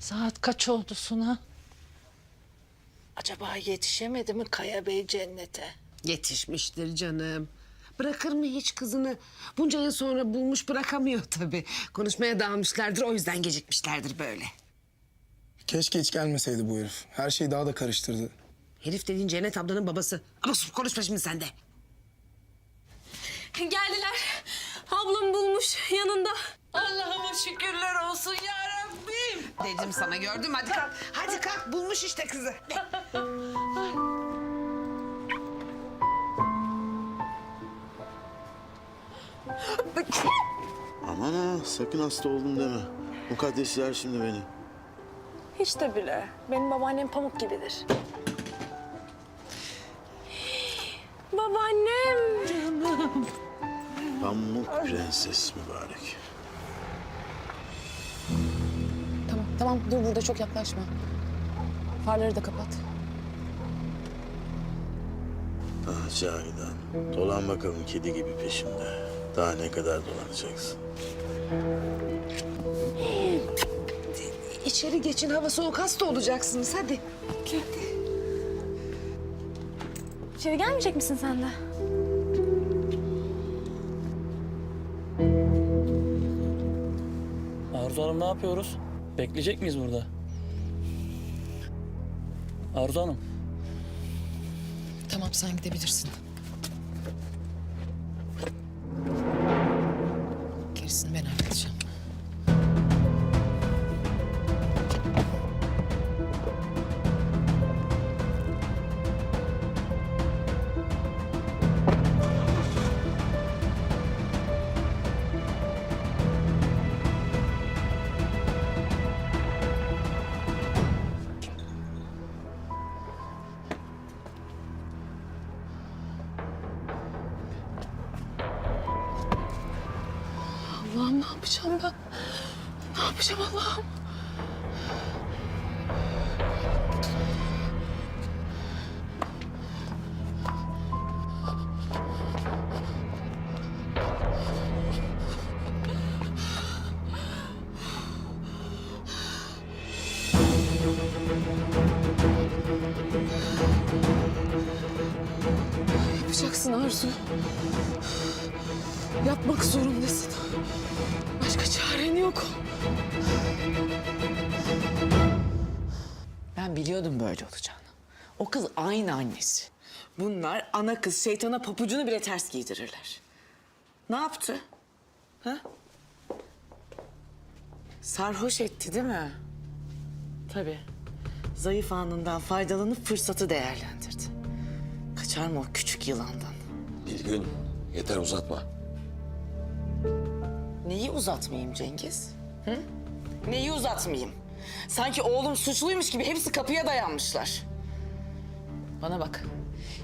Saat kaç oldu Suna? Acaba yetişemedi mi Kaya Bey cennete? Yetişmiştir canım. Bırakır mı hiç kızını? Bunca yıl sonra bulmuş bırakamıyor tabii. Konuşmaya dalmışlardır o yüzden gecikmişlerdir böyle. Keşke hiç gelmeseydi bu herif. Her şeyi daha da karıştırdı. Herif dediğin Cennet ablanın babası. Ama sus konuşma şimdi sen de. Geldiler. Ablam bulmuş yanında. Allah'ıma şükürler olsun ya Rabbim. Dedim sana gördüm hadi kalk. Hadi kalk bulmuş işte kızı. Aman ha sakın hasta oldum deme. Mukaddes yer şimdi beni. Hiç de bile. Benim babaannem pamuk gibidir. Babaannem. Pamuk prenses mübarek. Tamam dur burada çok yaklaşma. Farları da kapat. Ah Cahidan. Dolan bakalım kedi gibi peşimde. Daha ne kadar dolanacaksın? İçeri geçin hava soğuk hasta olacaksınız hadi. İçeri gelmeyecek misin sen de? Arzu Hanım ne yapıyoruz? Bekleyecek miyiz burada? Arzu Hanım. Tamam sen gidebilirsin. Allah'ım ne yapacağım ben? Ne yapacağım Allah'ım? Yapacaksın Arzu. Yapmak zorundasın. Başka çaren yok. Ben biliyordum böyle olacağını. O kız aynı annesi. Bunlar ana kız şeytana papucunu bile ters giydirirler. Ne yaptı? Ha? Sarhoş etti değil mi? Tabii. Zayıf anından faydalanıp fırsatı değerlendirdi. Kaçar mı o küçük yılandan? Nilgün yeter uzatma. Neyi uzatmayayım Cengiz? Hı? Neyi uzatmayayım? Sanki oğlum suçluymuş gibi hepsi kapıya dayanmışlar. Bana bak.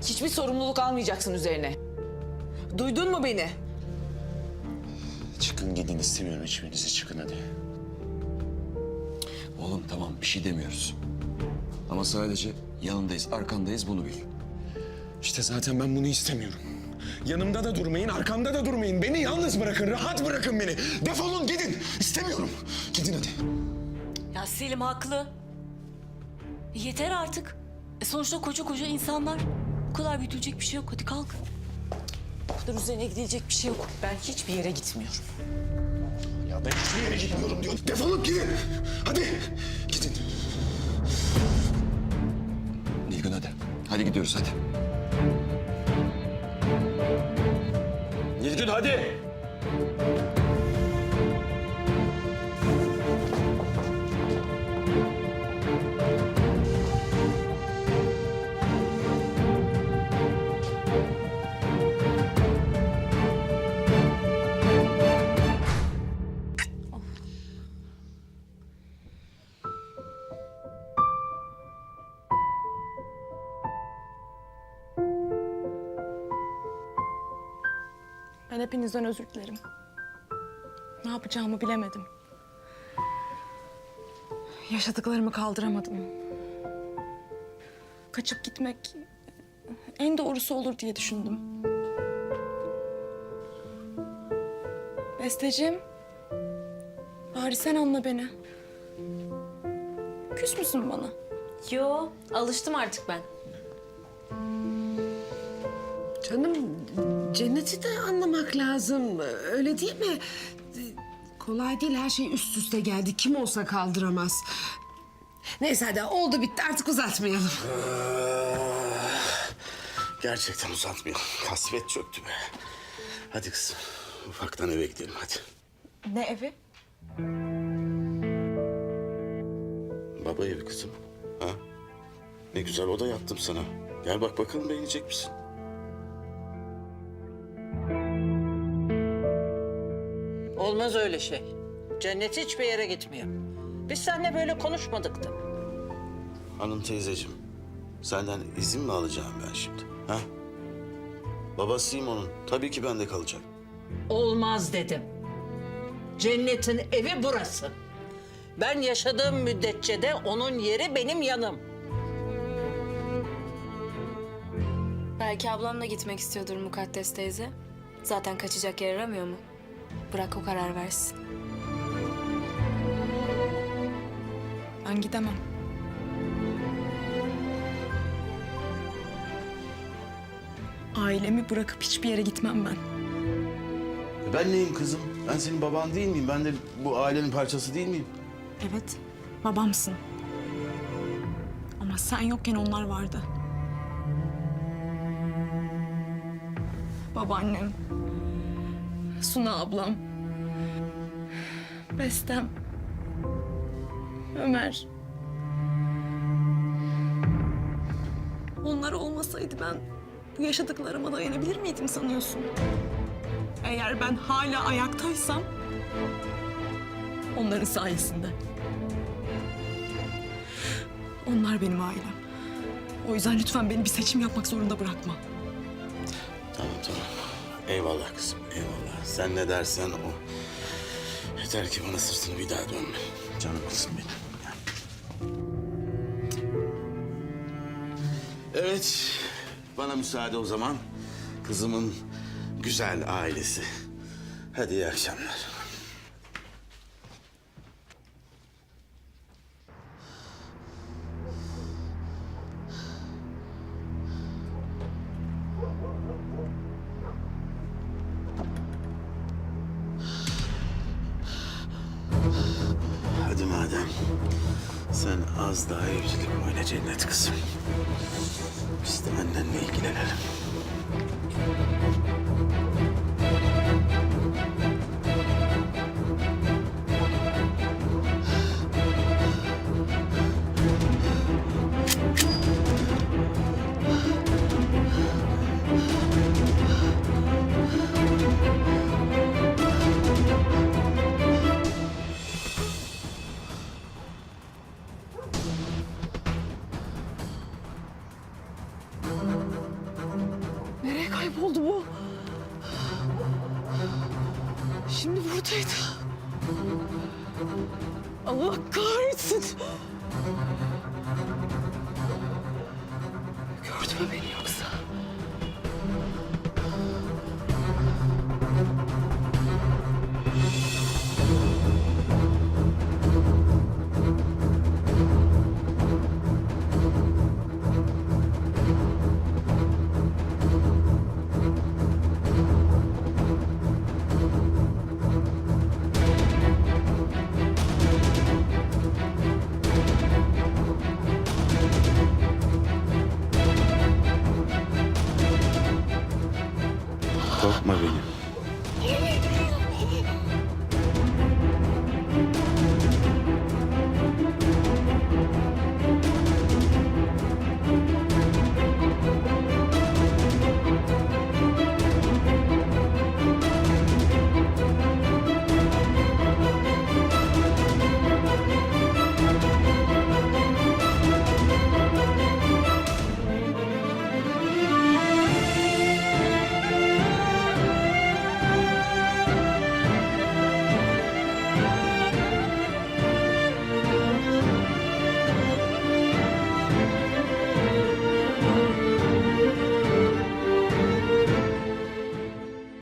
Hiçbir sorumluluk almayacaksın üzerine. Duydun mu beni? Çıkın gidin istemiyorum hiçbirinizi çıkın hadi. Oğlum tamam bir şey demiyoruz. Ama sadece yanındayız, arkandayız bunu bil. İşte zaten ben bunu istemiyorum. Yanımda da durmayın, arkamda da durmayın. Beni yalnız bırakın, rahat bırakın beni. Defolun gidin. İstemiyorum. Gidin hadi. Ya Selim haklı. Yeter artık. E sonuçta koca koca insanlar. Bu kadar büyütülecek bir şey yok. Hadi kalk. Bu kadar üzerine gidilecek bir şey yok. Ben hiçbir yere gitmiyorum. Ya ben hiçbir yere gitmiyorum diyor. Defolun gidin. Hadi gidin. Nilgün hadi. Hadi gidiyoruz hadi. Nilgün hadi. Ben hepinizden özür dilerim. Ne yapacağımı bilemedim. Yaşadıklarımı kaldıramadım. Kaçıp gitmek en doğrusu olur diye düşündüm. Besteciğim, bari sen anla beni. Küs müsün bana? Yo, alıştım artık ben. Canım cenneti de anlamak lazım. Öyle değil mi? Kolay değil her şey üst üste geldi. Kim olsa kaldıramaz. Neyse hadi oldu bitti artık uzatmayalım. Gerçekten uzatmayalım. Kasvet çöktü be. Hadi kızım. Ufaktan eve gidelim hadi. Ne evi? Baba evi kızım. Ha? Ne güzel oda yaptım sana. Gel bak bakalım beğenecek misin? Olmaz öyle şey. Cennet hiçbir yere gitmiyor. Biz seninle böyle konuşmadık da. Hanım teyzeciğim, senden izin mi alacağım ben şimdi? Ha? Babasıyım onun. Tabii ki bende kalacak. Olmaz dedim. Cennet'in evi burası. Ben yaşadığım müddetçe de onun yeri benim yanım. Belki ablam da gitmek istiyordur Mukaddes teyze. Zaten kaçacak yer aramıyor mu? Bırak o karar versin. Ben gidemem. Ailemi bırakıp hiçbir yere gitmem ben. Ben neyim kızım? Ben senin baban değil miyim? Ben de bu ailenin parçası değil miyim? Evet, babamsın. Ama sen yokken onlar vardı. Babaannem, Suna ablam, Bestem, Ömer. Onlar olmasaydı ben bu yaşadıklarıma dayanabilir miydim sanıyorsun? Eğer ben hala ayaktaysam onların sayesinde. Onlar benim ailem. O yüzden lütfen beni bir seçim yapmak zorunda bırakma. Tamam tamam. Eyvallah kızım, eyvallah. Sen ne dersen o. Yeter ki bana sırtını bir daha dönme. Canım kızım benim. Evet, bana müsaade o zaman. Kızımın güzel ailesi. Hadi iyi akşamlar. Sen az daha evcilik oyna cennet kızım. Biz de annenle ilgilenelim. Kayboldu bu? Şimdi buradaydı. Allah kahretsin.